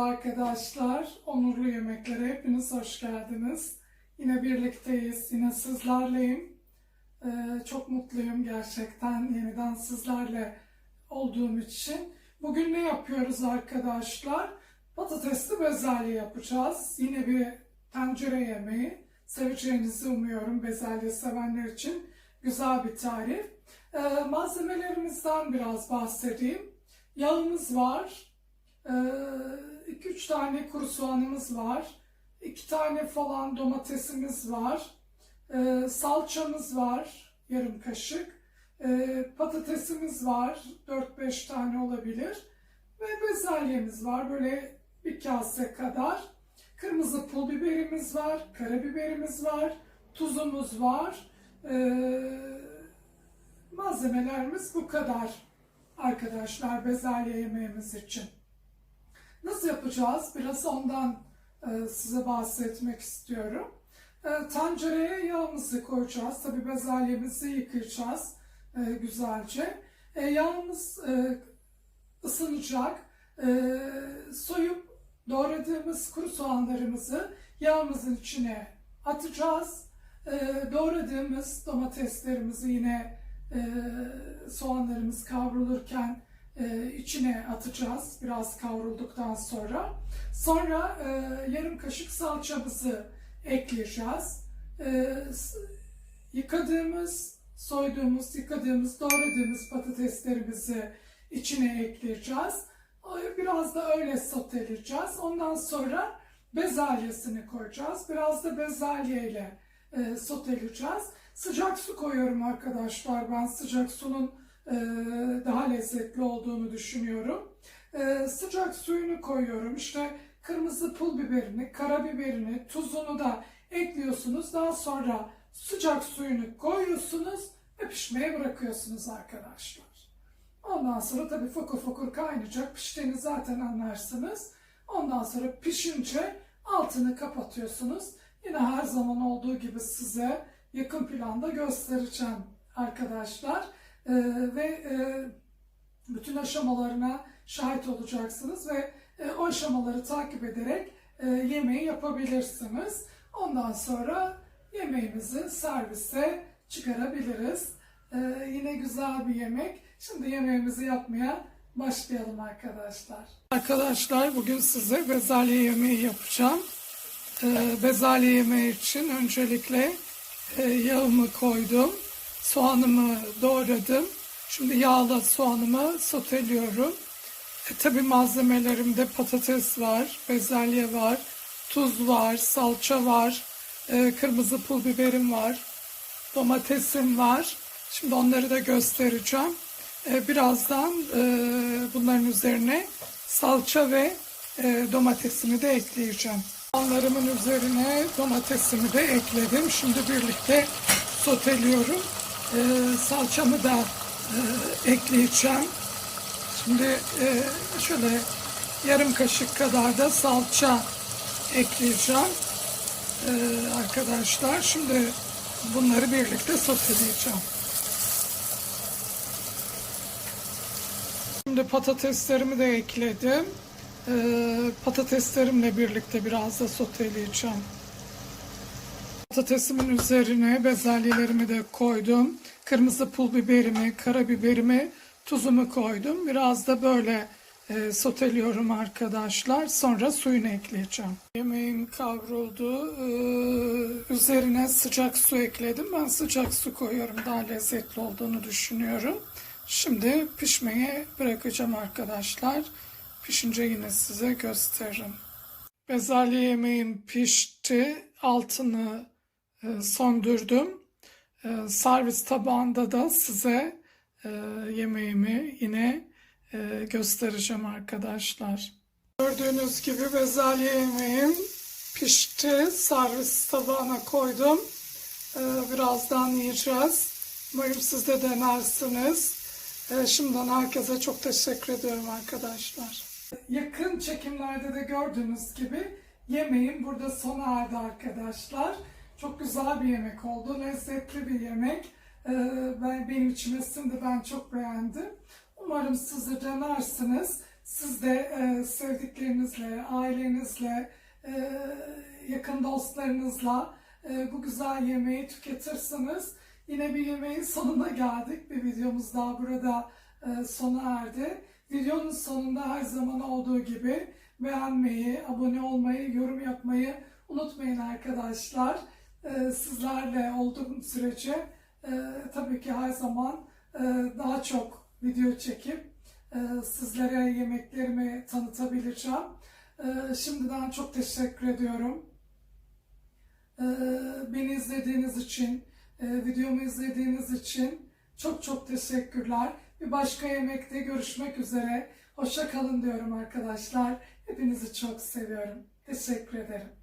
Merhaba arkadaşlar, Onurlu Yemeklere hepiniz hoş geldiniz. Yine birlikteyiz, yine sizlerleyim. Ee, çok mutluyum gerçekten yeniden sizlerle olduğum için. Bugün ne yapıyoruz arkadaşlar? Patatesli bezelye yapacağız. Yine bir tencere yemeği. Seveceğinizi umuyorum bezelye sevenler için. Güzel bir tarif. Ee, malzemelerimizden biraz bahsedeyim. Yağımız var. 2-3 tane kuru soğanımız var. 2 tane falan domatesimiz var. Ee, salçamız var. Yarım kaşık. Ee, patatesimiz var. 4-5 tane olabilir. Ve bezelyemiz var. Böyle bir kase kadar. Kırmızı pul biberimiz var. Karabiberimiz var. Tuzumuz var. Ee, malzemelerimiz bu kadar arkadaşlar bezelye yemeğimiz için. Nasıl yapacağız? Biraz ondan e, size bahsetmek istiyorum. E, tencereye yağımızı koyacağız. Tabi bezelyemizi yıkayacağız e, güzelce. Yağımız ısınacak. Soyup doğradığımız kuru soğanlarımızı yağımızın içine atacağız. Doğradığımız domateslerimizi yine soğanlarımız kavrulurken e, içine atacağız biraz kavrulduktan sonra. Sonra e, yarım kaşık salçamızı ekleyeceğiz. E, s- yıkadığımız, soyduğumuz, yıkadığımız, doğradığımız patateslerimizi içine ekleyeceğiz. Biraz da öyle soteleyeceğiz. Ondan sonra bezelyesini koyacağız. Biraz da bezelyeyle e, soteleyeceğiz. Sıcak su koyuyorum arkadaşlar. Ben sıcak sunun daha lezzetli olduğunu düşünüyorum. E, sıcak suyunu koyuyorum. İşte kırmızı pul biberini, karabiberini, tuzunu da ekliyorsunuz. Daha sonra sıcak suyunu koyuyorsunuz ve pişmeye bırakıyorsunuz arkadaşlar. Ondan sonra tabii fokur fokur kaynayacak. Piştiğini zaten anlarsınız. Ondan sonra pişince altını kapatıyorsunuz. Yine her zaman olduğu gibi size yakın planda göstereceğim arkadaşlar. Ee, ve e, bütün aşamalarına şahit olacaksınız ve e, o aşamaları takip ederek e, yemeği yapabilirsiniz. Ondan sonra yemeğimizi servise çıkarabiliriz. Ee, yine güzel bir yemek. Şimdi yemeğimizi yapmaya başlayalım arkadaşlar. Arkadaşlar bugün size bezelye yemeği yapacağım. Ee, bezelye yemeği için öncelikle e, yağımı koydum. Soğanımı doğradım. Şimdi yağla soğanımı soteliyorum. E, tabii malzemelerimde patates var, bezelye var, tuz var, salça var, e, kırmızı pul biberim var, domatesim var. Şimdi onları da göstereceğim. E, birazdan e, bunların üzerine salça ve e, domatesimi de ekleyeceğim. Soğanlarımın üzerine domatesimi de ekledim. Şimdi birlikte soteliyorum. E, salçamı da e, ekleyeceğim. Şimdi e, şöyle yarım kaşık kadar da salça ekleyeceğim. E, arkadaşlar şimdi bunları birlikte soteleyeceğim. Şimdi patateslerimi de ekledim. Ee, patateslerimle birlikte biraz da soteleyeceğim. Patatesimin üzerine bezelyelerimi de koydum. Kırmızı pul biberimi, karabiberimi, tuzumu koydum. Biraz da böyle e, soteliyorum arkadaşlar. Sonra suyunu ekleyeceğim. Yemeğim kavruldu. Ee, üzerine sıcak su ekledim. Ben sıcak su koyuyorum. Daha lezzetli olduğunu düşünüyorum. Şimdi pişmeye bırakacağım arkadaşlar. Pişince yine size gösteririm. Bezelye yemeğim pişti. Altını söndürdüm. E, servis tabağında da size e, yemeğimi yine e, göstereceğim arkadaşlar. Gördüğünüz gibi bezelye yemeğim pişti. Servis tabağına koydum. E, birazdan yiyeceğiz. Umarım siz de denersiniz. E, şimdiden herkese çok teşekkür ediyorum arkadaşlar. Yakın çekimlerde de gördüğünüz gibi yemeğim burada sona erdi arkadaşlar. Çok güzel bir yemek oldu. Lezzetli bir yemek. Ee, ben, benim içime sindi. Ben çok beğendim. Umarım siz de denersiniz. siz de e, sevdiklerinizle, ailenizle, e, yakın dostlarınızla e, bu güzel yemeği tüketirsiniz. Yine bir yemeğin sonuna geldik. Bir videomuz daha burada sona erdi. Videonun sonunda her zaman olduğu gibi beğenmeyi, abone olmayı, yorum yapmayı unutmayın arkadaşlar. E, sizlerle olduğum sürece e, tabii ki her zaman e, daha çok video çekip sizlere yemeklerimi tanıtabileceğim. Şimdiden çok teşekkür ediyorum. Beni izlediğiniz için, videomu izlediğiniz için çok çok teşekkürler. Bir başka yemekte görüşmek üzere. Hoşça kalın diyorum arkadaşlar. Hepinizi çok seviyorum. Teşekkür ederim.